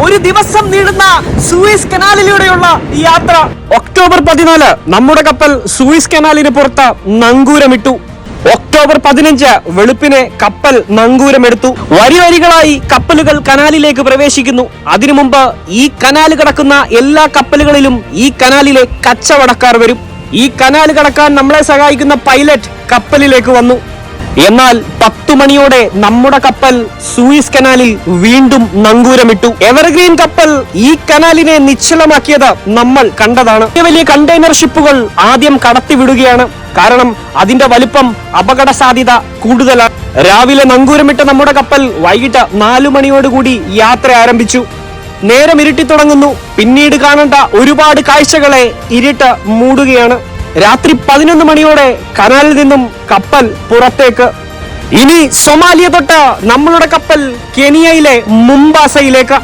ഒരു ദിവസം നീളുന്ന സൂയിസ് കനാലിലൂടെയുള്ള യാത്ര. ഒക്ടോബർ പതിനാല് നമ്മുടെ കപ്പൽ സൂയിസ് കനാലിന് പുറത്ത് നങ്കൂരമിട്ടു. ഒക്ടോബർ പതിനഞ്ച് വെളുപ്പിനെ കപ്പൽ നങ്കൂരമെടുത്തു. വരി വരികളായി കപ്പലുകൾ കനാലിലേക്ക് പ്രവേശിക്കുന്നു. അതിനു മുമ്പ് ഈ കനാൽ കടക്കുന്ന എല്ലാ കപ്പലുകളിലും ഈ കനാലിലെ കച്ചവടക്കാർ വരും. ഈ കനാൽ കടക്കാൻ നമ്മളെ സഹായിക്കുന്ന പൈലറ്റ് കപ്പലിലേക്ക് വന്നു. എന്നാൽ പത്തു മണിയോടെ നമ്മുടെ കപ്പൽ സൂയിസ് കനാലിൽ വീണ്ടും നങ്കൂരമിട്ടു. എവർഗ്രീൻ കപ്പൽ ഈ കനാലിനെ നിശ്ചലമാക്കിയത് നമ്മൾ കണ്ടതാണ്. വലിയ കണ്ടെയ്നർ ഷിപ്പുകൾ ആദ്യം കടത്തിവിടുകയാണ്. കാരണം അതിന്റെ വലിപ്പം അപകട സാധ്യത കൂടുതലാണ്. രാവിലെ നങ്കൂരമിട്ട നമ്മുടെ കപ്പൽ വൈകിട്ട് നാലു മണിയോടുകൂടി യാത്ര ആരംഭിച്ചു. നേരം ഇരുട്ടി തുടങ്ങുന്നു. പിന്നീട് കാണേണ്ട ഒരുപാട് കാഴ്ചകളെ ഇരുട്ട് മൂടുകയാണ്. രാത്രി പതിനൊന്ന് മണിയോടെ കനാലിൽ നിന്നും കപ്പൽ പുറത്തേക്ക്. ഇനി സൊമാലിയ തൊട്ട് നമ്മളുടെ കപ്പൽ കെനിയയിലെ മുംബാസയിലേക്ക്.